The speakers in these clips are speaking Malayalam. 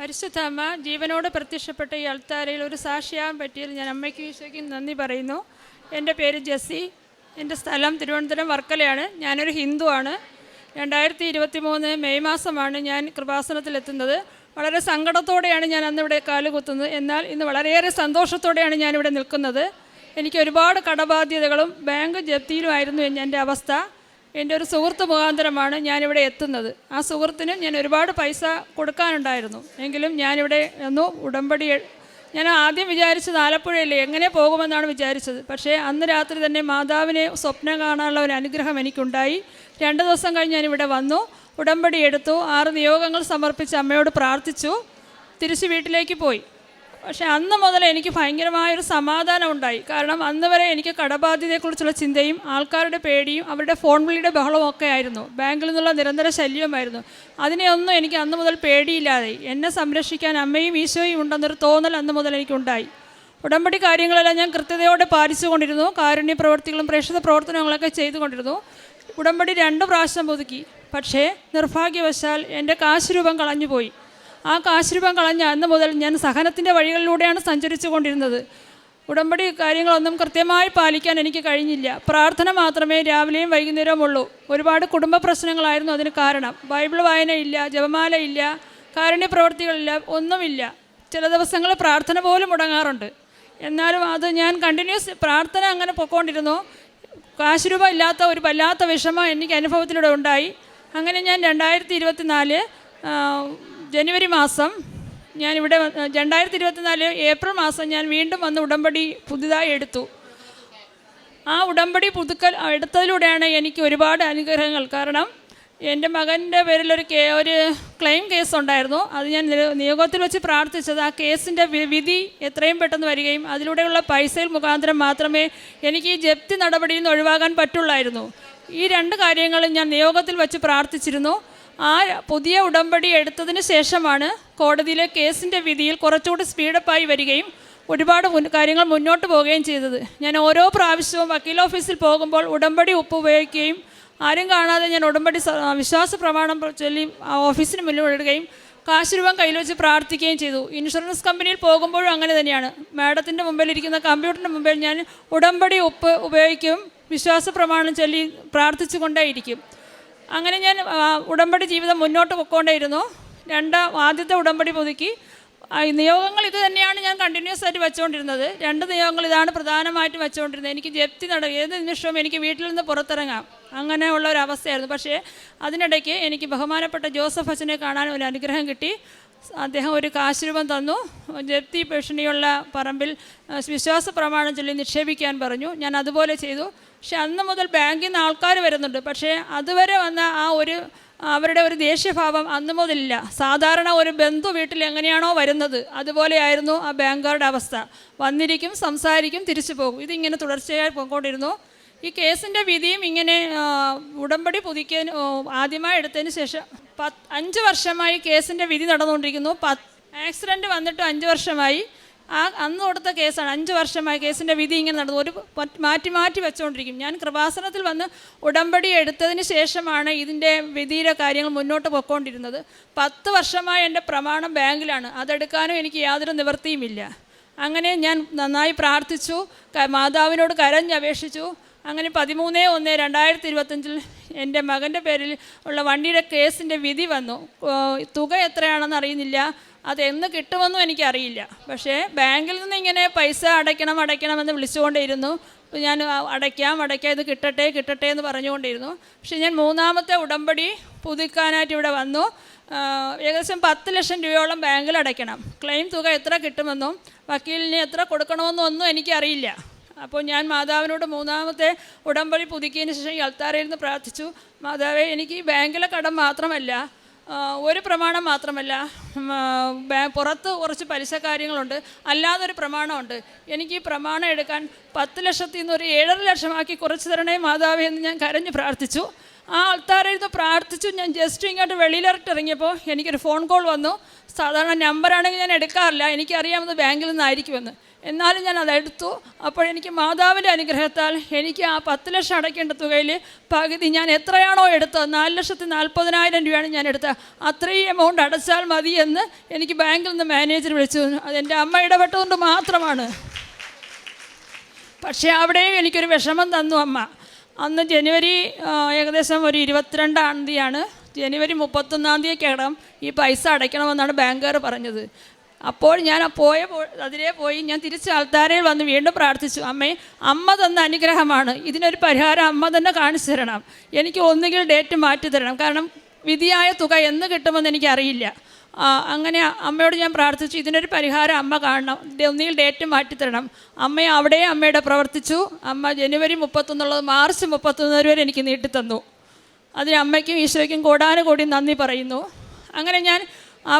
പരിശുദ്ധ അമ്മ ജീവനോട് പ്രത്യക്ഷപ്പെട്ട ഈ അൾത്താരയിൽ ഒരു സാക്ഷിയാകാൻ പറ്റിയതിൽ ഞാൻ അമ്മയ്ക്ക് ഈശോയ്ക്കും നന്ദി പറയുന്നു. എന്റെ പേര് ജെസ്സി. എന്റെ സ്ഥലം തിരുവനന്തപുരം വർക്കലയാണ്. ഞാനൊരു ഹിന്ദുവാണ്. രണ്ടായിരത്തി ഇരുപത്തി മൂന്ന് മെയ് മാസമാണ് ഞാൻ കൃപാസനത്തിലെത്തുന്നത്. വളരെ സങ്കടത്തോടെയാണ് ഞാൻ അന്നിവിടെ കാലുകുത്തുന്നത് എന്നാൽ ഇന്ന് വളരെയേറെ സന്തോഷത്തോടെയാണ് ഞാനിവിടെ നിൽക്കുന്നത്. എനിക്ക് ഒരുപാട് കടബാധ്യതകളും ബാങ്ക് ജപ്തിയിലുമായിരുന്നു എന്റെ അവസ്ഥ. എന്റെ ഒരു സുഹൃത്ത് മുഖാന്തരമാണ് ഞാനിവിടെ എത്തുന്നത്. ആ സുഹൃത്തിന് ഞാൻ ഒരുപാട് പൈസ കൊടുക്കാനുണ്ടായിരുന്നു. എങ്കിലും ഞാനിവിടെ ഒന്ന് ഉടമ്പടി ഞാൻ ആദ്യം വിചാരിച്ചത് ആലപ്പുഴയില്ലേ എങ്ങനെ പോകുമെന്നാണ് വിചാരിച്ചത്. പക്ഷേ അന്ന് രാത്രി തന്നെ മാതാവിനെ സ്വപ്നം കാണാനുള്ള ഒരു അനുഗ്രഹം എനിക്കുണ്ടായി. രണ്ട് ദിവസം കഴിഞ്ഞ് ഞാനിവിടെ വന്നു ഉടമ്പടി എടുത്തു ആറ് നിയോഗങ്ങൾ സമർപ്പിച്ച് അമ്മയോട് പ്രാർത്ഥിച്ചു തിരിച്ച് വീട്ടിലേക്ക് പോയി. പക്ഷേ അന്ന് മുതൽ എനിക്ക് ഭയങ്കരമായൊരു സമാധാനം ഉണ്ടായി. കാരണം അന്ന് വരെ എനിക്ക് കടബാധ്യതയെക്കുറിച്ചുള്ള ചിന്തയും ആൾക്കാരുടെ പേടിയും അവരുടെ ഫോൺ വിളിയുടെ ബഹളവും ഒക്കെ ആയിരുന്നു. ബാങ്കിൽ നിന്നുള്ള നിരന്തര ശല്യമായിരുന്നു അതിനെയൊന്നും എനിക്ക് അന്ന് മുതൽ പേടിയില്ലാതെ എന്നെ സംരക്ഷിക്കാൻ അമ്മയും ഈശോയും ഉണ്ടെന്നൊരു തോന്നൽ അന്ന് മുതൽ എനിക്കുണ്ടായി. ഉടമ്പടി കാര്യങ്ങളെല്ലാം ഞാൻ കൃത്യതയോടെ പാലിച്ചുകൊണ്ടിരുന്നു കാരുണ്യ പ്രവർത്തികളും പ്രേക്ഷിത പ്രവർത്തനങ്ങളൊക്കെ ചെയ്തുകൊണ്ടിരുന്നു ഉടമ്പടി രണ്ട് പ്രാവശ്യം പുതുക്കി. പക്ഷേ നിർഭാഗ്യവശാൽ എന്റെ കാശ് രൂപം കളഞ്ഞുപോയി. ആ കാശ് രൂപം കളഞ്ഞ അന്ന് മുതൽ ഞാൻ സഹനത്തിന്റെ വഴികളിലൂടെയാണ് സഞ്ചരിച്ചു കൊണ്ടിരുന്നത് ഉടമ്പടി കാര്യങ്ങളൊന്നും കൃത്യമായി പാലിക്കാൻ എനിക്ക് കഴിഞ്ഞില്ല. പ്രാർത്ഥന മാത്രമേ രാവിലെയും വൈകുന്നേരവും ഉള്ളൂ ഒരുപാട് കുടുംബ പ്രശ്നങ്ങളായിരുന്നു അതിന് കാരണം. ബൈബിൾ വായനയില്ല ജപമാല ഇല്ല കാരുണ്യ പ്രവൃത്തികളില്ല ഒന്നുമില്ല. ചില ദിവസങ്ങളിൽ പ്രാർത്ഥന പോലും മുടങ്ങാറുണ്ട്. എന്നാലും അത് ഞാൻ കണ്ടിന്യൂസ് പ്രാർത്ഥന അങ്ങനെ പൊക്കോണ്ടിരുന്നു. കാശ് രൂപ ഇല്ലാത്ത ഒരു വല്ലാത്ത വിഷമം എനിക്ക് അനുഭവത്തിലൂടെ ഉണ്ടായി. അങ്ങനെ ഞാൻ രണ്ടായിരത്തി ഇരുപത്തി നാല് ജനുവരി മാസം ഞാൻ ഇവിടെ രണ്ടായിരത്തി ഇരുപത്തിനാല് ഏപ്രിൽ മാസം ഞാൻ വീണ്ടും വന്ന് ഉടമ്പടി പുതുതായി എടുത്തു. ആ ഉടമ്പടി പുതുക്കൽ എടുത്തതിലൂടെയാണ് എനിക്ക് ഒരുപാട് അനുഗ്രഹങ്ങൾ. കാരണം എന്റെ മകന്റെ പേരിൽ ഒരു കേ ഒരു ക്ലെയിം കേസ് ഉണ്ടായിരുന്നു. അത് ഞാൻ നിയോഗത്തിൽ വെച്ച് പ്രാർത്ഥിച്ചത് ആ കേസിന്റെ വിധി എത്രയും പെട്ടെന്ന് വരികയും അതിലൂടെയുള്ള പൈസയിൽ മുഖാന്തരം മാത്രമേ എനിക്ക് ഈ ജപ്തി നടപടിയിൽ നിന്ന് ഒഴിവാകാൻ പറ്റുള്ളായിരുന്നു. ഈ രണ്ട് കാര്യങ്ങളും ഞാൻ നിയോഗത്തിൽ വെച്ച് പ്രാർത്ഥിച്ചിരുന്നു. ആ പുതിയ ഉടമ്പടി എടുത്തതിന് ശേഷമാണ് കോടതിയിലെ കേസിന്റെ വിധിയിൽ കുറച്ചുകൂടി സ്പീഡപ്പായി വരികയും ഒരുപാട് കാര്യങ്ങൾ മുന്നോട്ട് പോവുകയും ചെയ്തത്. ഞാൻ ഓരോ പ്രാവശ്യവും വക്കീൽ ഓഫീസിൽ പോകുമ്പോൾ ഉടമ്പടി ഉപ്പ് ഉപയോഗിക്കുകയും ആരും കാണാതെ ഞാൻ ഉടമ്പടി വിശ്വാസ പ്രമാണം ചൊല്ലി ഓഫീസിന് മുന്നിൽ ഇടുകയും കാശ് രൂപം കയ്യിൽ വെച്ച് പ്രാർത്ഥിക്കുകയും ചെയ്തു. ഇൻഷുറൻസ് കമ്പനിയിൽ പോകുമ്പോഴും അങ്ങനെ തന്നെയാണ്. മാഡത്തിന്റെ മുമ്പിലിരിക്കുന്ന കമ്പ്യൂട്ടറിന്റെ മുമ്പിൽ ഞാൻ ഉടമ്പടി ഉപ്പ് ഉപയോഗിക്കും വിശ്വാസ പ്രമാണം ചൊല്ലി പ്രാർത്ഥിച്ചു കൊണ്ടേയിരിക്കും അങ്ങനെ ഞാൻ ഉടമ്പടി ജീവിതം മുന്നോട്ട് പൊക്കോണ്ടേയിരുന്നു രണ്ട് ആദ്യത്തെ ഉടമ്പടി പുതുക്കി. നിയോഗങ്ങൾ ഇത് തന്നെയാണ് ഞാൻ കണ്ടിന്യൂസ് ആയിട്ട് വെച്ചുകൊണ്ടിരുന്നത് രണ്ട് നിയോഗങ്ങൾ ഇതാണ് പ്രധാനമായിട്ടും വെച്ചുകൊണ്ടിരുന്നത് എനിക്ക് ജപ്തി നട ഏത് നിമിഷവും എനിക്ക് വീട്ടിൽ നിന്ന് പുറത്തിറങ്ങാം. അങ്ങനെയുള്ള ഒരു അവസ്ഥയായിരുന്നു. പക്ഷേ അതിനിടയ്ക്ക് എനിക്ക് ബഹുമാനപ്പെട്ട ജോസഫ് അച്ഛനെ കാണാൻ ഒരു അനുഗ്രഹം കിട്ടി. അദ്ദേഹം ഒരു കാശുരൂപം തന്നു. ജപ്തി ഭീഷണിയുള്ള പറമ്പിൽ വിശ്വാസ പ്രമാണം ചൊല്ലി നിക്ഷേപിക്കാൻ പറഞ്ഞു. ഞാൻ അതുപോലെ ചെയ്തു. പക്ഷെ അന്ന് മുതൽ ബാങ്കിൽ നിന്ന് ആൾക്കാർ വരുന്നുണ്ട്. പക്ഷേ അതുവരെ വന്ന ആ ഒരു അവരുടെ ഒരു ദേഷ്യഭാവം അന്ന് മുതലില്ല. സാധാരണ ഒരു ബന്ധു വീട്ടിൽ എങ്ങനെയാണോ വരുന്നത് അതുപോലെയായിരുന്നു ആ ബാങ്കുകാരുടെ അവസ്ഥ. വന്നിരിക്കും സംസാരിക്കും തിരിച്ചു പോകും. ഇതിങ്ങനെ തുടർച്ചയായി പോയിക്കൊണ്ടിരുന്നു. ഈ കേസിന്റെ വിധിയും ഇങ്ങനെ ഉടമ്പടി പുതുക്കിയതിന് ഓ, ആദ്യമായി എടുത്തതിന് ശേഷം പത്ത് അഞ്ച് വർഷമായി കേസിന്റെ വിധി നടന്നുകൊണ്ടിരിക്കുന്നു. പത്ത് ആക്സിഡന്റ് വന്നിട്ട് അഞ്ച് വർഷമായി. ആ അന്ന് കൊടുത്ത കേസാണ്. അഞ്ച് വർഷമായി കേസിന്റെ വിധി ഇങ്ങനെ നടന്നു. ഒരു മാറ്റി മാറ്റി വെച്ചുകൊണ്ടിരിക്കും ഞാൻ കൃപാസനത്തിൽ വന്ന് ഉടമ്പടി എടുത്തതിന് ശേഷമാണ് ഇതിന്റെ വിധിയിലെ കാര്യങ്ങൾ മുന്നോട്ട് പോയിക്കൊണ്ടിരുന്നത് പത്ത് വർഷമായി എന്റെ പ്രമാണം ബാങ്കിലാണ്. അതെടുക്കാനും എനിക്ക് യാതൊരു നിവൃത്തിയുമില്ല. അങ്ങനെ ഞാൻ നന്നായി പ്രാർത്ഥിച്ചു. മാതാവിനോട് കരഞ്ഞപേക്ഷിച്ചു. അങ്ങനെ പതിമൂന്ന് ഒന്ന് രണ്ടായിരത്തി ഇരുപത്തഞ്ചിൽ എന്റെ മകന്റെ പേരിൽ ഉള്ള വണ്ടിയുടെ കേസിന്റെ വിധി വന്നു. തുക എത്രയാണെന്ന് അറിയുന്നില്ല. അത് എന്ന് കിട്ടുമെന്നും എനിക്കറിയില്ല. പക്ഷേ ബാങ്കിൽ നിന്ന് ഇങ്ങനെ പൈസ അടയ്ക്കണം അടയ്ക്കണമെന്ന് വിളിച്ചുകൊണ്ടിരുന്നു ഞാൻ അടയ്ക്കാം അടയ്ക്കാം ഇത് കിട്ടട്ടെ കിട്ടട്ടെ എന്ന് പറഞ്ഞുകൊണ്ടിരുന്നു പക്ഷേ ഞാൻ മൂന്നാമത്തെ ഉടമ്പടി പുതുക്കാനായിട്ട് ഇവിടെ വന്നു. ഏകദേശം പത്ത് ലക്ഷം രൂപയോളം ബാങ്കിൽ അടയ്ക്കണം. ക്ലെയിം തുക എത്ര കിട്ടുമെന്നും വക്കീലിന് എത്ര കൊടുക്കണമെന്നും ഒന്നും എനിക്കറിയില്ല. അപ്പോൾ ഞാൻ മാതാവിനോട് മൂന്നാമത്തെ ഉടമ്പടി പുതുക്കിയതിന് ശേഷം ഈ അൾത്താരയിൽ നിന്ന് പ്രാർത്ഥിച്ചു. മാതാവേ എനിക്ക് ഈ ബാങ്കിലെ കടം മാത്രമല്ല ഒരു പ്രമാണം മാത്രമല്ല പുറത്ത് കുറച്ച് പലിശ കാര്യങ്ങളുണ്ട്. അല്ലാതൊരു പ്രമാണമുണ്ട്. എനിക്ക് ഈ പ്രമാണം എടുക്കാൻ പത്ത് ലക്ഷത്തിൽ നിന്ന് ഒരു ഏഴര ലക്ഷമാക്കി കുറച്ച് തരണേ മാതാവേ എന്ന് ഞാൻ കരഞ്ഞ് പ്രാർത്ഥിച്ചു. ആ ആൾത്താരയിൽ നിന്ന് പ്രാർത്ഥിച്ചു. ഞാൻ ജസ്റ്റ് ഇങ്ങോട്ട് വെളിയിലിറട്ട് ഇറങ്ങിയപ്പോൾ എനിക്കൊരു ഫോൺ കോൾ വന്നു. സാധാരണ നമ്പറാണെങ്കിൽ ഞാൻ എടുക്കാറില്ല. എനിക്കറിയാമെന്ന് ബാങ്കിൽ നിന്നായിരിക്കുമെന്ന്. എന്നാലും ഞാൻ അതെടുത്തു. അപ്പോൾ എനിക്ക് മാതാവിന്റെ അനുഗ്രഹത്താൽ എനിക്ക് ആ പത്ത് ലക്ഷം അടയ്ക്കേണ്ട തുകയിൽ പകുതി ഞാൻ എത്രയാണോ എടുത്തത്? നാല് ലക്ഷത്തി നാൽപ്പതിനായിരം രൂപയാണ് ഞാൻ എടുത്തത് അത്രയും എമൗണ്ട് അടച്ചാൽ മതി എന്ന് എനിക്ക് ബാങ്കിൽ നിന്ന് മാനേജർ വിളിച്ചു. അതെന്റെ അമ്മ ഇടപെട്ടതുകൊണ്ട് മാത്രമാണ്. പക്ഷേ അവിടെയും എനിക്കൊരു വിഷമം തന്നു അമ്മ. അന്ന് ജനുവരി ഏകദേശം ഒരു ഇരുപത്തിരണ്ടാം തീയതിയാണ്. ജനുവരി മുപ്പത്തൊന്നാം തീയതിക്കകം ഈ പൈസ അടയ്ക്കണമെന്നാണ് ബാങ്കുകാർ പറഞ്ഞത്. അപ്പോൾ ഞാൻ പോയ അതിലേ പോയി ഞാൻ തിരിച്ച് ആൾത്താരയിൽ വന്ന് വീണ്ടും പ്രാർത്ഥിച്ചു അമ്മേ അമ്മ തന്ന അനുഗ്രഹമാണ്. ഇതിനൊരു പരിഹാരം അമ്മ തന്നെ കാണിച്ചു തരണം. എനിക്ക് ഒന്നുകിൽ ഡേറ്റ് മാറ്റി തരണം. കാരണം വിധിയായ തുക എന്ന് കിട്ടുമെന്ന് എനിക്കറിയില്ല. അങ്ങനെ അമ്മയോട് ഞാൻ പ്രാർത്ഥിച്ചു ഇതിനൊരു പരിഹാരം അമ്മ കാണണം. ഒന്നിയിൽ ഡേറ്റ് മാറ്റിത്തരണം അമ്മയെ അവിടെ അമ്മയുടെ പ്രവർത്തിച്ചു. അമ്മ ജനുവരി മുപ്പത്തൊന്നുള്ളത് മാർച്ച് മുപ്പത്തൊന്ന് വരെ എനിക്ക് നീട്ടിത്തന്നു അതിന് അമ്മയ്ക്കും ഈശോയ്ക്കും കൂടാനുകൂടി നന്ദി പറയുന്നു. അങ്ങനെ ഞാൻ ആ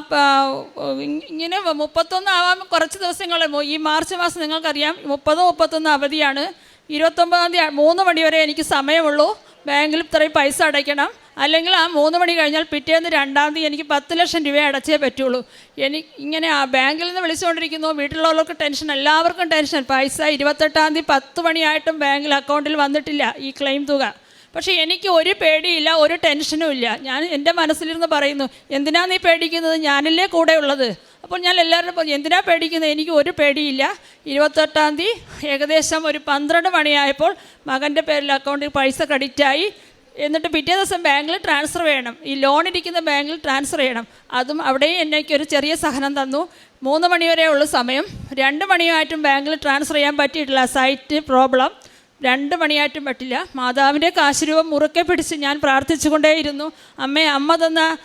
ഇങ്ങനെ മുപ്പത്തൊന്ന് ആവാൻ കുറച്ച് ദിവസങ്ങൾ ഈ മാർച്ച് മാസം നിങ്ങൾക്കറിയാം മുപ്പത് മുപ്പത്തൊന്ന് അവധിയാണ്. ഇരുപത്തൊമ്പതാം തീയതി മൂന്ന് മണി വരെ എനിക്ക് സമയമുള്ളൂ. ബാങ്കിൽ ഇത്രയും പൈസ അടയ്ക്കണം. അല്ലെങ്കിൽ ആ മൂന്ന് മണി കഴിഞ്ഞാൽ പിറ്റേന്ന് രണ്ടാം തീയതി എനിക്ക് പത്ത് ലക്ഷം രൂപ അടച്ചേ പറ്റുള്ളൂ. എനി ഇങ്ങനെ ആ ബാങ്കിൽ നിന്ന് വിളിച്ചുകൊണ്ടിരിക്കുന്നു. വീട്ടിലുള്ളവർക്ക് ടെൻഷൻ എല്ലാവർക്കും ടെൻഷൻ. പൈസ ഇരുപത്തെട്ടാം തീയതി പത്ത് മണിയായിട്ടും ബാങ്കിൽ അക്കൗണ്ടിൽ വന്നിട്ടില്ല ഈ ക്ലെയിം തുക. പക്ഷേ എനിക്ക് ഒരു പേടിയില്ല ഒരു ടെൻഷനും ഇല്ല. ഞാൻ എന്റെ മനസ്സിലിരുന്ന് പറയുന്നു എന്തിനാ നീ പേടിക്കുന്നത്? ഞാനല്ലേ കൂടെ ഉള്ളത്. അപ്പോൾ ഞാൻ എല്ലാവരും പറഞ്ഞു എന്തിനാ പേടിക്കുന്നത്? എനിക്ക് ഒരു പേടിയില്ല. ഇരുപത്തെട്ടാം തീയതി ഏകദേശം ഒരു പന്ത്രണ്ട് മണിയായപ്പോൾ മകന്റെ പേരിൽ അക്കൗണ്ടിൽ പൈസ ക്രെഡിറ്റായി എന്നിട്ട് പിറ്റേ ദിവസം ബാങ്കിൽ ട്രാൻസ്ഫർ ചെയ്യണം ഈ ലോൺ ഇരിക്കുന്ന ബാങ്കിൽ ട്രാൻസ്ഫർ ചെയ്യണം. അതും അവിടെയും എനിക്കൊരു ചെറിയ സഹനം തന്നു. മൂന്ന് മണിവരെ ഉള്ള സമയം. രണ്ട് മണിയായിട്ടും ബാങ്കിൽ ട്രാൻസ്ഫർ ചെയ്യാൻ പറ്റിയിട്ടില്ല. സൈറ്റ് പ്രോബ്ലം രണ്ട് മണിയായിട്ടും പറ്റില്ല. മാതാവിന്റെ കാശുരൂപം മുറുക്കെ പിടിച്ച് ഞാൻ പ്രാർത്ഥിച്ചുകൊണ്ടേയിരുന്നു. അമ്മേ അമ്മ തന്ന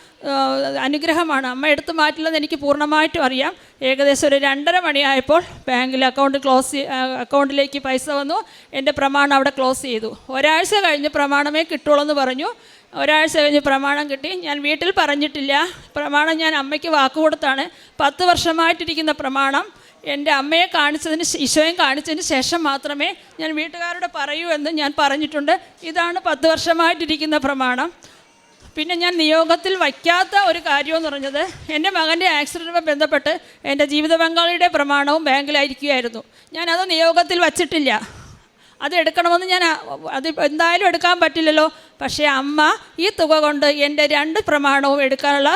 അനുഗ്രഹമാണ്. അമ്മ എടുത്തു മാറ്റില്ലെന്ന് എനിക്ക് പൂർണമായിട്ടും അറിയാം. ഏകദേശം ഒരു രണ്ടര മണിയായപ്പോൾ ബാങ്കിൽ അക്കൗണ്ട് ക്ലോസ് അക്കൗണ്ടിലേക്ക് പൈസ വന്നു. എന്റെ പ്രമാണം അവിടെ ക്ലോസ് ചെയ്തു. ഒരാഴ്ച കഴിഞ്ഞ് പ്രമാണമേ കിട്ടുള്ളൂ എന്ന് പറഞ്ഞു. ഒരാഴ്ച കഴിഞ്ഞ് പ്രമാണം കിട്ടി. ഞാൻ വീട്ടിൽ പറഞ്ഞിട്ടില്ല. പ്രമാണം ഞാൻ അമ്മയ്ക്ക് വാക്കുകൊടുത്താണ്. പത്ത് വർഷമായിട്ടിരിക്കുന്ന പ്രമാണം. എന്റെ അമ്മയെ കാണിച്ചതിന് ഈശോയും കാണിച്ചതിന് ശേഷം മാത്രമേ ഞാൻ വീട്ടുകാരോട് പറയൂ എന്ന് ഞാൻ പറഞ്ഞിട്ടുണ്ട്. ഇതാണ് പത്ത് വർഷമായിട്ടിരിക്കുന്ന പ്രമാണം. പിന്നെ ഞാൻ നിയോഗത്തിൽ വയ്ക്കാത്ത ഒരു കാര്യമെന്ന് പറഞ്ഞത് എന്റെ മകന്റെ ആക്സിഡന്റുമായി ബന്ധപ്പെട്ട് എന്റെ ജീവിത പങ്കാളിയുടെ പ്രമാണവും ബാങ്കിലായിരിക്കുമായിരുന്നു ഞാനത് നിയോഗത്തിൽ വച്ചിട്ടില്ല. അത് എടുക്കണമെന്ന് ഞാൻ അത് എന്തായാലും എടുക്കാൻ പറ്റില്ലല്ലോ. പക്ഷേ അമ്മ ഈ തുക കൊണ്ട് എന്റെ രണ്ട് പ്രമാണവും എടുക്കാനുള്ള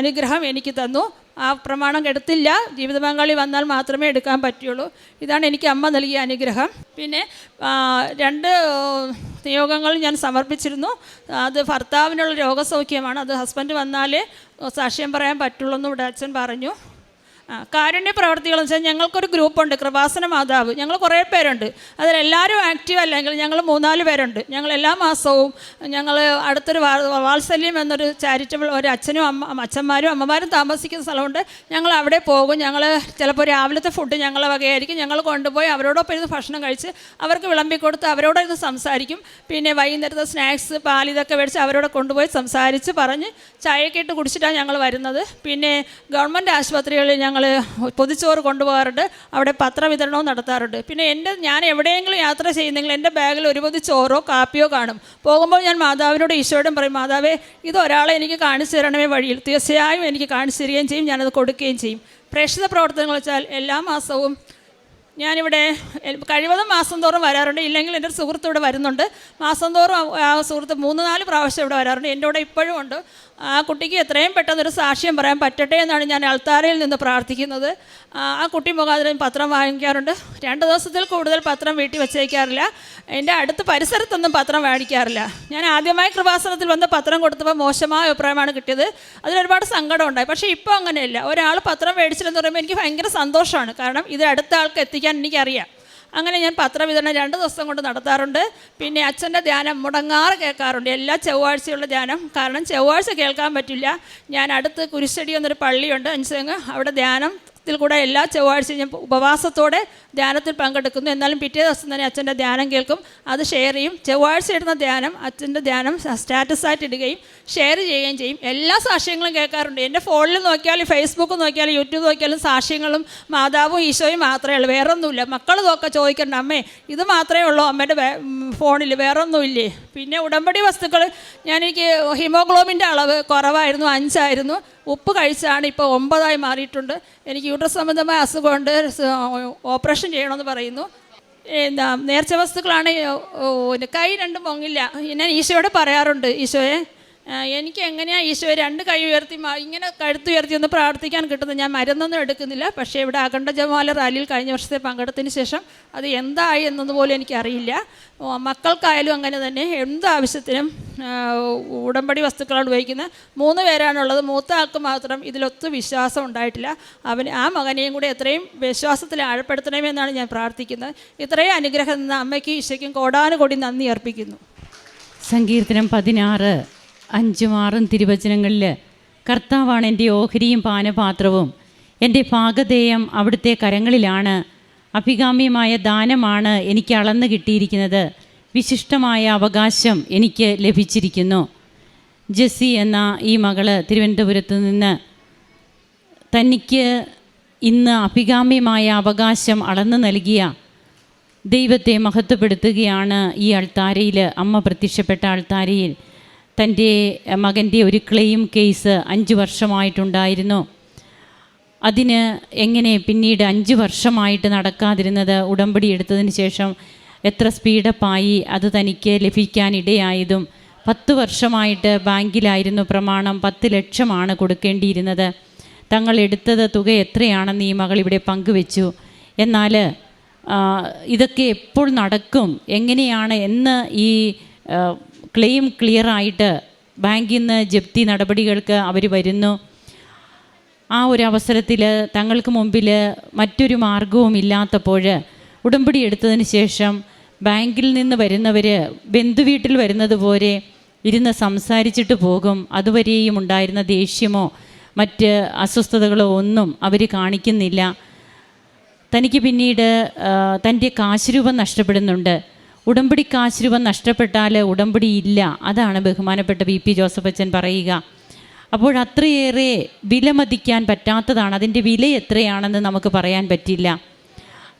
അനുഗ്രഹം എനിക്ക് തന്നു. ആ പ്രമാണം എടുത്തില്ല. ജീവിത പങ്കാളി വന്നാൽ മാത്രമേ എടുക്കാൻ പറ്റുള്ളൂ. ഇതാണ് എനിക്ക് അമ്മ നൽകിയ അനുഗ്രഹം. പിന്നെ രണ്ട് നിയോഗങ്ങൾ ഞാൻ സമർപ്പിച്ചിരുന്നു. അത് ഭർത്താവിനുള്ള രോഗസൗഖ്യമാണ്. അത് ഹസ്ബൻഡ് വന്നാലേ സാക്ഷ്യം പറയാൻ പറ്റുള്ളൂ എന്ന് ഇവിടെ അച്ഛൻ പറഞ്ഞു. കാരുണ്യ പ്രവർത്തികളെന്ന് വെച്ചാൽ ഞങ്ങൾക്കൊരു ഗ്രൂപ്പുണ്ട് കൃപാസന മാതാവ്. ഞങ്ങൾ കുറേ പേരുണ്ട്. അതിലെല്ലാവരും ആക്റ്റീവ് അല്ലെങ്കിൽ ഞങ്ങൾ മൂന്നാൽ പേരുണ്ട്. ഞങ്ങൾ എല്ലാ മാസവും ഞങ്ങൾ അടുത്തൊരു വാത്സല്യം എന്നൊരു ചാരിറ്റബിൾ ഒരു അച്ഛനും അമ്മ അച്ഛന്മാരും അമ്മമാരും താമസിക്കുന്ന സ്ഥലമുണ്ട്. ഞങ്ങൾ അവിടെ പോകും. ഞങ്ങൾ ചിലപ്പോൾ രാവിലത്തെ ഫുഡ് ഞങ്ങളെ വകയായിരിക്കും. ഞങ്ങൾ കൊണ്ടുപോയി അവരോടൊപ്പം ഇരുന്ന് ഭക്ഷണം കഴിച്ച് അവർക്ക് വിളമ്പി കൊടുത്ത് അവരോടൊന്ന് സംസാരിക്കും. പിന്നെ വൈകുന്നേരത്തെ സ്നാക്സ് പാൽ ഇതൊക്കെ മേടിച്ച് അവരോട് കൊണ്ടുപോയി സംസാരിച്ച് പറഞ്ഞ് ചായയൊക്കെ ഇട്ട് കുടിച്ചിട്ടാണ് ഞങ്ങൾ വരുന്നത്. പിന്നെ ഗവൺമെന്റ് ആശുപത്രികളിൽ ഞങ്ങൾ പൊതിച്ചോറ് കൊണ്ടുപോകാറുണ്ട്. അവിടെ പത്രവിതരണവും നടത്താറുണ്ട്. പിന്നെ എന്റെ ഞാൻ എവിടെയെങ്കിലും യാത്ര ചെയ്യുന്നെങ്കിൽ എന്റെ ബാഗിൽ ഒരു പൊതി ചോറോ കാപ്പിയോ കാണും. പോകുമ്പോൾ ഞാൻ മാതാവിനോട് ഈശോയോടും പറയും മാതാവേ ഇത് ഒരാളെ എനിക്ക് കാണിച്ചു തരണമേ വഴിയിൽ. തീർച്ചയായും എനിക്ക് കാണിച്ചു തരികയും ചെയ്യും. ഞാനത് കൊടുക്കുകയും ചെയ്യും. പ്രേക്ഷിത പ്രവർത്തനങ്ങൾ വെച്ചാൽ എല്ലാ മാസവും ഞാനിവിടെ കഴിവതും മാസം തോറും വരാറുണ്ട്. ഇല്ലെങ്കിൽ എന്റെ സുഹൃത്ത് ഇവിടെ വരുന്നുണ്ട്. മാസം തോറും ആ- സുഹൃത്ത് മൂന്ന് നാല് പ്രാവശ്യം ഇവിടെ വരാറുണ്ട്. എന്റെ കൂടെ ഇപ്പോഴും ഉണ്ട്. ആ കുട്ടിക്ക് എത്രയും പെട്ടെന്ന് ഒരു സാക്ഷ്യം പറയാൻ പറ്റട്ടെ എന്നാണ് ഞാൻ അൾത്താരയിൽ നിന്ന് പ്രാർത്ഥിക്കുന്നത്. ആ കുട്ടി മുഖാന്തരം പത്രം വാങ്ങിക്കാറുണ്ട്. രണ്ട് ദിവസത്തിൽ കൂടുതൽ പത്രം വീട്ടിൽ വെച്ചേക്കാറില്ല. എന്റെ അടുത്ത് പരിസരത്തൊന്നും പത്രം വാങ്ങിക്കാറില്ല. ഞാൻ ആദ്യമായി കൃപാസനത്തിൽ വന്ന് പത്രം കൊടുത്തപ്പോൾ മോശമായ അഭിപ്രായമാണ് കിട്ടിയത്. അതിലൊരുപാട് സങ്കടം ഉണ്ടായി പക്ഷേ ഇപ്പോൾ അങ്ങനെയല്ല. ഒരാൾ പത്രം മേടിച്ചില്ലെന്ന് പറയുമ്പോൾ എനിക്ക് ഭയങ്കര സന്തോഷമാണ്. കാരണം ഇത് അടുത്ത ആൾക്ക് എത്തിക്കാൻ എനിക്കറിയാം. അങ്ങനെ ഞാൻ പത്രവിതരണം രണ്ട് ദിവസം കൊണ്ട് നടത്താറുണ്ട്. പിന്നെ അച്ഛന്റെ ധ്യാനം മുടങ്ങാറ് കേൾക്കാറുണ്ട്. എല്ലാ ചൊവ്വാഴ്ചയുള്ള ധ്യാനം. കാരണം ചൊവ്വാഴ്ച കേൾക്കാൻ പറ്റില്ല. ഞാൻ അടുത്ത് കുരിശടി എന്നൊരു പള്ളിയുണ്ട്. അഞ്ചങ്ങ് അവിടെ ധ്യാനം ത്തിൽ കൂടെ എല്ലാ ചൊവ്വാഴ്ചയും ഞാൻ ഉപവാസത്തോടെ ധ്യാനത്തിൽ പങ്കെടുക്കുന്നു. എന്നാലും പിറ്റേ ദിവസം തന്നെ അച്ഛന്റെ ധ്യാനം കേൾക്കും. അത് ഷെയർ ചെയ്യും. ചൊവ്വാഴ്ച ഇടുന്ന ധ്യാനം അച്ഛന്റെ ധ്യാനം സ്റ്റാറ്റസായിട്ട് ഇടുകയും ഷെയർ ചെയ്യുകയും ചെയ്യും. എല്ലാ സാക്ഷ്യങ്ങളും കേൾക്കാറുണ്ട്. എന്റെ ഫോണിൽ നോക്കിയാലും ഫേസ്ബുക്ക് നോക്കിയാലും യൂട്യൂബ് നോക്കിയാലും സാക്ഷ്യങ്ങളും മാതാവും ഈശോയും മാത്രമേ ഉള്ളൂ. വേറൊന്നുമില്ല. മക്കൾ നോക്കെ ചോദിക്കണ്ട അമ്മേ ഇത് മാത്രമേ ഉള്ളൂ ഉം, ഫോണിൽ വേറൊന്നുമില്ലേ? പിന്നെ ഉടമ്പടി വസ്തുക്കൾ ഞാൻ എനിക്ക് ഹിമോഗ്ലോബിന്റെ അളവ് കുറവായിരുന്നു. അഞ്ചായിരുന്നു. ഉപ്പ് കഴിച്ചാണ് ഇപ്പോൾ ഒമ്പതായി മാറിയിട്ടുണ്ട്. എനിക്ക് യൂട്രസ് സംബന്ധമായ അസുഖമുണ്ട്. ഓപ്പറേഷൻ ചെയ്യണമെന്ന് പറയുന്നു. എന്താ നേർച്ച വസ്തുക്കളാണ് കൈ രണ്ടും പൊങ്ങില്ല. ഞാൻ ഈശോയോട് പറയാറുണ്ട് ഈശോയെ എനിക്ക് എങ്ങനെയാണ് ഈശോ രണ്ട് കൈ ഉയർത്തി ഇങ്ങനെ കഴുത്തുയർത്തി ഒന്ന് പ്രാർത്ഥിക്കാൻ കിട്ടുന്നത്? ഞാൻ മരുന്നൊന്നും എടുക്കുന്നില്ല. പക്ഷേ ഇവിടെ അഖണ്ഡ ജമാല റാലിയിൽ കഴിഞ്ഞ വർഷത്തെ പങ്കെടുത്തതിന് ശേഷം അത് എന്തായി എന്നൊന്നും പോലും എനിക്കറിയില്ല. മക്കൾക്കായാലും അങ്ങനെ തന്നെ. എന്ത് ആവശ്യത്തിനും ഉടമ്പടി വസ്തുക്കളാണ് ഉപയോഗിക്കുന്നത്. മൂന്ന് പേരാണുള്ളത്. മൂത്ത ആൾക്ക് മാത്രം ഇതിലൊത്തു വിശ്വാസം ഉണ്ടായിട്ടില്ല. അവൻ ആ മകനെയും കൂടി എത്രയും വിശ്വാസത്തിൽ ആഴപ്പെടുത്തണമെന്നാണ് ഞാൻ പ്രാർത്ഥിക്കുന്നത്. ഇത്രയും അനുഗ്രഹം നിന്ന് അമ്മയ്ക്കും ഈശയ്ക്കും കോടാനുകൂടി നന്ദി അർപ്പിക്കുന്നു. സങ്കീർത്തനം പതിനാറ്. അഞ്ചും ആറും തിരുവചനങ്ങളിൽ കർത്താവാണ് എന്റെ ഓഹരിയും പാനപാത്രവും. എന്റെ ഭാഗധേയം അവിടുത്തെ കരങ്ങളിലാണ്. അഭികാമ്യമായ ദാനമാണ് എനിക്ക് അളന്നു കിട്ടിയിരിക്കുന്നത്. വിശിഷ്ടമായ അവകാശം എനിക്ക് ലഭിച്ചിരിക്കുന്നു. ജെസ്സി എന്ന ഈ മകൾ തിരുവനന്തപുരത്ത് നിന്ന് തനിക്ക് ഇന്ന് അഭികാമ്യമായ അവകാശം അളന്നു നൽകിയ ദൈവത്തെ മഹത്വപ്പെടുത്തുകയാണ് ഈ അൾത്താരയിൽ അമ്മ പ്രത്യക്ഷപ്പെട്ട അൾത്താരയിൽ തന്റെ മകന്റെ ഒരു ക്ലെയിം കേസ് അഞ്ച് വർഷമായിട്ടുണ്ടായിരുന്നു. അതിന് എങ്ങനെ പിന്നീട് അഞ്ച് വർഷമായിട്ട് നടക്കാതിരുന്നത് ഉടമ്പടി എടുത്തതിന് ശേഷം എത്ര സ്പീഡപ്പായി അത് തനിക്ക് ലഭിക്കാനിടയായതും പത്ത് വർഷമായിട്ട് ബാങ്കിലായിരുന്നു പ്രമാണം പത്ത് ലക്ഷമാണ് കൊടുക്കേണ്ടിയിരുന്നത്. തങ്ങൾ എടുത്തത് തുക എത്രയാണെന്ന് ഈ മകൾ ഇവിടെ പങ്കുവെച്ചു. എന്നാൽ ഇതൊക്കെ എപ്പോൾ നടക്കും എങ്ങനെയാണ് എന്ന് ഈ ക്ലെയിം ക്ലിയർ ആയിട്ട് ബാങ്കിൽ നിന്ന് ജപ്തി നടപടികൾക്ക് അവർ വരുന്നു. ആ ഒരു അവസരത്തിൽ തങ്ങൾക്ക് മുമ്പിൽ മറ്റൊരു മാർഗവും ഇല്ലാത്തപ്പോൾ ഉടമ്പടി എടുത്തതിന് ശേഷം ബാങ്കിൽ നിന്ന് വരുന്നവർ ബന്ധുവീട്ടിൽ വരുന്നത് പോലെ ഇരുന്ന് സംസാരിച്ചിട്ട് പോകും. അതുവരെയും ഉണ്ടായിരുന്ന ദേഷ്യമോ മറ്റ് അസ്വസ്ഥതകളോ ഒന്നും അവർ കാണിക്കുന്നില്ല. തനിക്ക് പിന്നീട് തന്റെ കാശുരൂപം നഷ്ടപ്പെടുന്നുണ്ട്. ഉടമ്പടി കാശ്രൂപം നഷ്ടപ്പെട്ടാൽ ഉടമ്പടി ഇല്ല. അതാണ് ബഹുമാനപ്പെട്ട വി പി ജോസഫ് അച്ഛൻ പറയുക. അപ്പോൾ അത്രയേറെ വിലമതിക്കാൻ പറ്റാത്തതാണ്. അതിന്റെ വില എത്രയാണെന്ന് നമുക്ക് പറയാൻ പറ്റില്ല.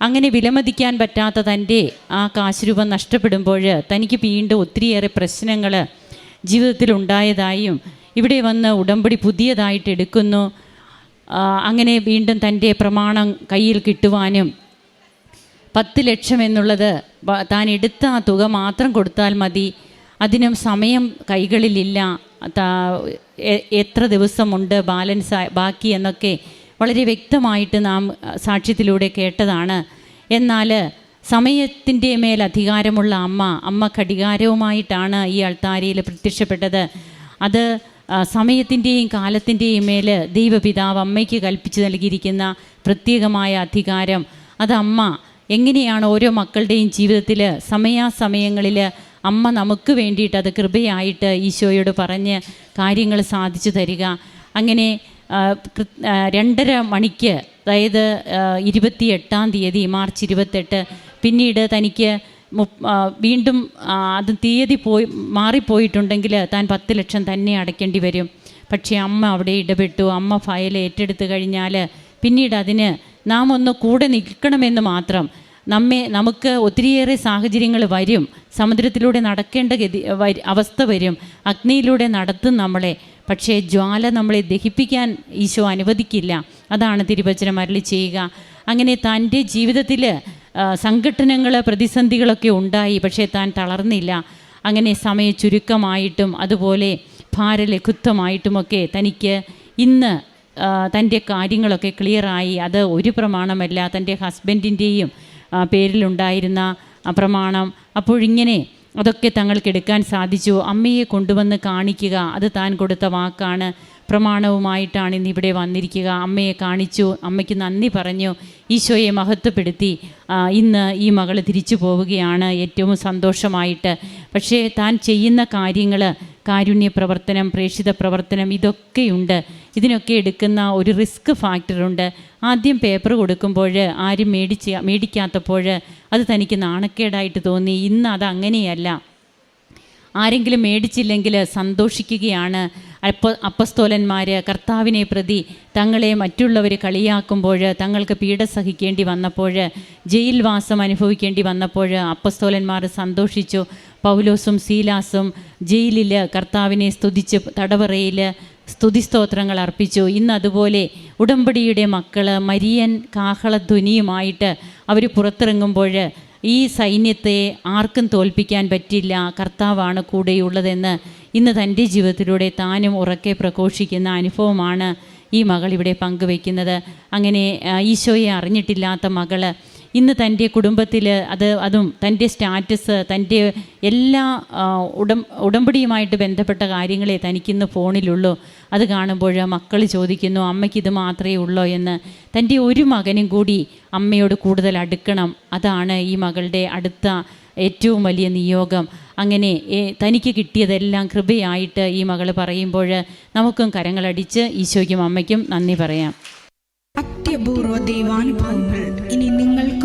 അങ്ങനെ വിലമതിക്കാൻ പറ്റാത്ത തന്റെ ആ കാശുരൂപം നഷ്ടപ്പെടുമ്പോൾ തനിക്ക് വീണ്ടും ഒത്തിരിയേറെ പ്രശ്നങ്ങൾ ജീവിതത്തിൽ ഉണ്ടായതായും ഇവിടെ വന്ന് ഉടമ്പടി പുതിയതായിട്ട് എടുക്കുന്നു. അങ്ങനെ വീണ്ടും തന്റെ പ്രമാണം കയ്യിൽ കിട്ടുവാനും പത്ത് ലക്ഷം എന്നുള്ളത് താൻ എടുത്ത ആ തുക മാത്രം കൊടുത്താൽ മതി. അതിനും സമയം കൈകളിലില്ല. എത്ര ദിവസമുണ്ട് ബാലൻസ് ബാക്കി എന്നൊക്കെ വളരെ വ്യക്തമായിട്ട് നാം സാക്ഷ്യത്തിലൂടെ കേട്ടതാണ്. എന്നാൽ സമയത്തിന്റെ മേൽ അധികാരമുള്ള അമ്മ അമ്മ ഘടികാരവുമായിട്ടാണ് ഈ അൾത്താരയിൽ പ്രത്യക്ഷപ്പെട്ടത്. അത് സമയത്തിന്റെയും കാലത്തിന്റെയും മേൽ ദൈവപിതാവ് അമ്മയ്ക്ക് കൽപ്പിച്ചു നൽകിയിരിക്കുന്ന പ്രത്യേകമായ അധികാരം. അത് അമ്മ എങ്ങനെയാണ് ഓരോ മക്കളുടെയും ജീവിതത്തിൽ സമയാസമയങ്ങളിൽ അമ്മ നമുക്ക് വേണ്ടിയിട്ട് അത് കൃപയായിട്ട് ഈശോയോട് പറഞ്ഞ് കാര്യങ്ങൾ സാധിച്ചു തരിക. അങ്ങനെ രണ്ടര മണിക്ക് അതായത് ഇരുപത്തി എട്ടാം തീയതി മാർച്ച് ഇരുപത്തെട്ട് പിന്നീട് തനിക്ക് വീണ്ടും അത് തീയതി പോയി മാറിപ്പോയിട്ടുണ്ടെങ്കിൽ താൻ പത്ത് ലക്ഷം തന്നെ അടയ്ക്കേണ്ടി വരും. പക്ഷേ അമ്മ അവിടെ ഇടപെട്ടു. അമ്മ ഫയൽ ഏറ്റെടുത്തു കഴിഞ്ഞാൽ പിന്നീട് അതിന് നാം ഒന്ന് കൂടെ നിൽക്കണമെന്ന് മാത്രം നമ്മെ നമുക്ക് ഒത്തിരിയേറെ സാഹചര്യങ്ങൾ വരും. സമുദ്രത്തിലൂടെ നടക്കേണ്ട ഗതി അവസ്ഥ വരും. അഗ്നിയിലൂടെ നടത്തും നമ്മളെ. പക്ഷേ ജ്വാല നമ്മളെ ദഹിപ്പിക്കാൻ ഈശോ അനുവദിക്കില്ല. അതാണ് തിരുവചനം അരളി ചെയ്യുക. അങ്ങനെ തന്റെ ജീവിതത്തിൽ സംഘട്ടനങ്ങൾ പ്രതിസന്ധികളൊക്കെ ഉണ്ടായി. പക്ഷേ താൻ തളർന്നില്ല. അങ്ങനെ സമയ ചുരുക്കമായിട്ടും അതുപോലെ ഭാരലഘുത്വമായിട്ടുമൊക്കെ തനിക്ക് ഇന്ന് തന്റെ കാര്യങ്ങളൊക്കെ ക്ലിയറായി. അത് ഒരു പ്രമാണമല്ല. തന്റെ ഹസ്ബൻഡിന്റെയും പേരിലുണ്ടായിരുന്ന പ്രമാണം. അപ്പോഴിങ്ങനെ അതൊക്കെ തങ്ങൾക്ക് എടുക്കാൻ സാധിച്ചു. അമ്മയെ കൊണ്ടുവന്ന് കാണിക്കുക അത് താൻ കൊടുത്ത വാക്കാണ്. പ്രമാണവുമായിട്ടാണ് ഇന്ന് ഇവിടെ വന്നിരിക്കുക. അമ്മയെ കാണിച്ചു അമ്മയ്ക്ക് നന്ദി പറഞ്ഞു ഈശോയെ മഹത്വപ്പെടുത്തി. ഇന്ന് ഈ മകൾ തിരിച്ചു പോവുകയാണ് ഏറ്റവും സന്തോഷമായിട്ട്. പക്ഷേ താൻ ചെയ്യുന്ന കാര്യങ്ങൾ കാരുണ്യ പ്രവർത്തനം പ്രേക്ഷിത പ്രവർത്തനം ഇതൊക്കെയുണ്ട്. ഇതിനൊക്കെ എടുക്കുന്ന ഒരു റിസ്ക് ഫാക്ടറുണ്ട് ആദ്യം പേപ്പർ കൊടുക്കുമ്പോൾ ആരും മേടിച്ച് മേടിക്കാത്തപ്പോൾ അത് തനിക്ക് നാണക്കേടായിട്ട് തോന്നി. ഇന്ന് അത് അങ്ങനെയല്ല. ആരെങ്കിലും മേടിച്ചില്ലെങ്കിൽ സന്തോഷിക്കുകയാണ്. അപ്പ അപ്പസ്തോലന്മാർ കർത്താവിനെ പ്രതി തങ്ങളെ മറ്റുള്ളവർ കളിയാക്കുമ്പോൾ തങ്ങൾക്ക് പീഡ സഹിക്കേണ്ടി വന്നപ്പോൾ ജയിൽവാസം അനുഭവിക്കേണ്ടി വന്നപ്പോൾ അപ്പസ്തോലന്മാർ സന്തോഷിച്ചു. പൗലോസും സീലാസും ജയിലിൽ കർത്താവിനെ സ്തുതിച്ച് തടവറയിൽ സ്തുതിസ്തോത്രങ്ങൾ അർപ്പിച്ചു. ഇന്ന് അതുപോലെ ഉടമ്പടിയുടെ മക്കൾ മരിയൻ കാഹളധ്വനിയുമായിട്ട് അവർ പുറത്തിറങ്ങുമ്പോൾ ഈ സൈന്യത്തെ ആർക്കും തോൽപ്പിക്കാൻ പറ്റില്ല. കർത്താവാണ് കൂടെയുള്ളതെന്ന് ഇന്ന് തന്റെ ജീവിതത്തിലൂടെ താനും ഉറക്കെ പ്രഘോഷിക്കുന്ന അനുഭവമാണ് ഈ മകൾ ഇവിടെ പങ്കുവയ്ക്കുന്നത്. അങ്ങനെ ഈശോയെ അറിഞ്ഞിട്ടില്ലാത്ത മകൾ ഇന്ന് തന്റെ കുടുംബത്തിൽ അത് അതും തന്റെ സ്റ്റാറ്റസ് തന്റെ എല്ലാ ഉടം ഉടമ്പടിയുമായിട്ട് ബന്ധപ്പെട്ട കാര്യങ്ങളെ തനിക്കിന്ന് ഫോണിലുള്ളൂ. അത് കാണുമ്പോൾ മക്കൾ ചോദിക്കുന്നു അമ്മയ്ക്ക് ഇത് മാത്രമേ ഉള്ളോ? എന്ന്. തന്റെ ഒരു മകനും കൂടി അമ്മയോട് കൂടുതൽ അടുക്കണം. അതാണ് ഈ മകളുടെ അടുത്ത ഏറ്റവും വലിയ നിയോഗം. അങ്ങനെ തനിക്ക് കിട്ടിയതെല്ലാം കൃപയായിട്ട് ഈ മകൾ പറയുമ്പോൾ നമുക്കും കരങ്ങളടിച്ച് ഈശോയ്ക്കും അമ്മയ്ക്കും നന്ദി പറയാം. അത്യപൂർവ ദൈവാനുഭവങ്ങൾ.